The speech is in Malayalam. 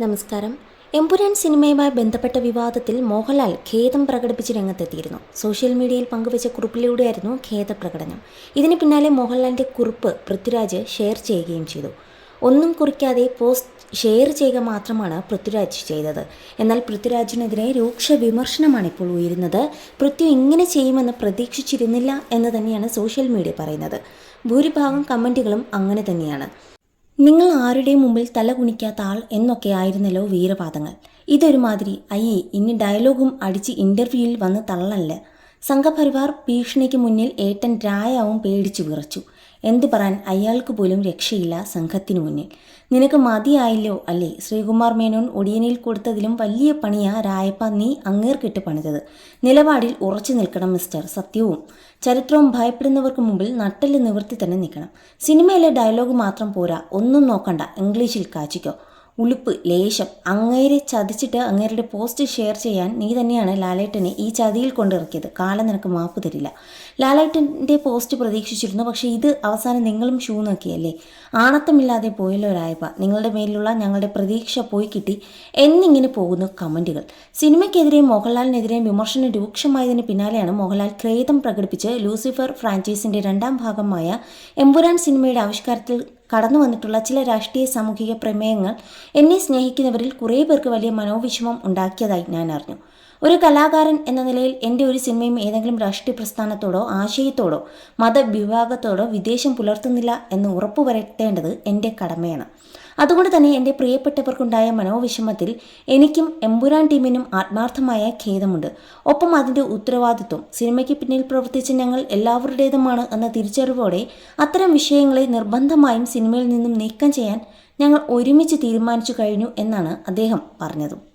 നമസ്കാരം. എമ്പുരാൻ സിനിമയുമായി ബന്ധപ്പെട്ട വിവാദത്തിൽ മോഹൻലാൽ ഖേദം പ്രകടിപ്പിച്ച് രംഗത്തെത്തിയിരുന്നു. സോഷ്യൽ മീഡിയയിൽ പങ്കുവച്ച കുറിപ്പിലൂടെയായിരുന്നു ഖേദപ്രകടനം. ഇതിന് പിന്നാലെ മോഹൻലാലിന്റെ കുറിപ്പ് പൃഥ്വിരാജ് ഷെയർ ചെയ്യുകയും ചെയ്തു. ഒന്നും കുറിക്കാതെ പോസ്റ്റ് ഷെയർ ചെയ്യുക മാത്രമാണ് പൃഥ്വിരാജ് ചെയ്തത്. എന്നാൽ പൃഥ്വിരാജിനെതിരെ രൂക്ഷ വിമർശനമാണ് ഇപ്പോൾ ഉയരുന്നത്. പൃഥ്വി ഇങ്ങനെ ചെയ്യുമെന്ന് പ്രതീക്ഷിച്ചിരുന്നില്ല എന്ന് തന്നെയാണ് സോഷ്യൽ മീഡിയ പറയുന്നത്. ഭൂരിഭാഗം കമന്റുകളും അങ്ങനെ തന്നെയാണ്. നിങ്ങൾ ആരുടെയും മുമ്പിൽ തല കുണിക്കാത്ത ആൾ എന്നൊക്കെ ആയിരുന്നല്ലോ വീരപാദങ്ങൾ. ഇതൊരുമാതിരി അയ്യേ ഇനി ഡയലോഗും അടിച്ച് ഇന്റർവ്യൂവിൽ വന്ന് തള്ളല്ല? സംഘപരിവാർ ഭീഷണിക്ക് മുന്നിൽ ഏട്ടൻ രായാവും പേടിച്ചു വിറച്ചു. എന്തു പറയാൻ അയാൾക്ക് പോലും രക്ഷയില്ല സംഘത്തിനു മുന്നിൽ. നിനക്ക് മതിയായില്ലോ അല്ലേ? ശ്രീകുമാർ മേനോൻ ഒടിയനിൽ കൊടുത്തതിലും വലിയ പണിയാ രായപ്പ നീ അങ്ങേർക്കിട്ട് പണിതത്. നിലപാടിൽ ഉറച്ചു നിൽക്കണം മിസ്റ്റർ സത്യവും. ചരിത്രവും ഭയപ്പെടുന്നവർക്ക് മുമ്പിൽ നട്ടൽ നിവർത്തി തന്നെ നിൽക്കണം. സിനിമയിലെ ഡയലോഗ് മാത്രം പോരാ. ഒന്നും നോക്കണ്ട. ഇംഗ്ലീഷിൽ കാച്ചിക്കോ. ഉളുപ്പ് ലേശം അങ്ങേരെ ചതിച്ചിട്ട് അങ്ങേരുടെ പോസ്റ്റ് ഷെയർ ചെയ്യാൻ നീ തന്നെയാണ് ലാലേട്ടനെ ഈ ചതിയിൽ കൊണ്ടിറക്കിയത്. കാലം നിനക്ക് മാപ്പ് തരില്ല. ലാലേട്ടന്റെ പോസ്റ്റ് പ്രതീക്ഷിച്ചിരുന്നു പക്ഷേ ഇത് അവസാനം നിങ്ങളും ഷൂ നോക്കിയല്ലേ? ആണത്തമില്ലാതെ പോയല്ലോ രായപ്പ നിങ്ങളുടെ മേലുള്ള ഞങ്ങളുടെ പ്രതീക്ഷ പോയി കിട്ടി എന്നിങ്ങനെ പോകുന്നു കമന്റുകൾ. സിനിമയ്ക്കെതിരെയും മോഹൻലാലിനെതിരെയും വിമർശനം രൂക്ഷമായതിന് പിന്നാലെയാണ് മോഹൻലാൽ ക്രേതം പ്രകടിപ്പിച്ച് ലൂസിഫർ ഫ്രാഞ്ചൈസിന്റെ രണ്ടാം ഭാഗമായ എമ്പുരാൻ സിനിമയുടെ ആവിഷ്കാരത്തിൽ കടന്നു വന്നിട്ടുള്ള ചില രാഷ്ട്രീയ സാമൂഹിക പ്രമേയങ്ങൾ എന്നെ സ്നേഹിക്കുന്നവരിൽ കുറേ പേർക്ക് വലിയ മനോവിഷമം ഉണ്ടാക്കിയതായി ഞാൻ അറിഞ്ഞു. ഒരു കലാകാരൻ എന്ന നിലയിൽ എന്റെ ഒരു സിനിമയും ഏതെങ്കിലും രാഷ്ട്രീയ പ്രസ്ഥാനത്തോടോ ആശയത്തോടോ മതവിഭാഗത്തോടോ വിദേശം പുലർത്തുന്നില്ല എന്ന് ഉറപ്പുവരുത്തേണ്ടത് എന്റെ കടമയാണ്. അതുകൊണ്ട് തന്നെ എന്റെ പ്രിയപ്പെട്ടവർക്കുണ്ടായ മനോവിഷമത്തിൽ എനിക്കും എമ്പുരാൻ ടീമിനും ആത്മാർത്ഥമായ ഖേദമുണ്ട്. ഒപ്പം അതിന്റെ ഉത്തരവാദിത്വം സിനിമയ്ക്ക് പിന്നിൽ പ്രവർത്തിച്ച ഞങ്ങൾ എല്ലാവരുടേതുമാണ് എന്ന തിരിച്ചറിവോടെ അത്തരം വിഷയങ്ങളെ നിർബന്ധമായും സിനിമയിൽ നിന്നും നീക്കം ചെയ്യാൻ ഞങ്ങൾ ഒരുമിച്ച് തീരുമാനിച്ചു കഴിഞ്ഞു എന്നാണ് അദ്ദേഹം പറഞ്ഞതും.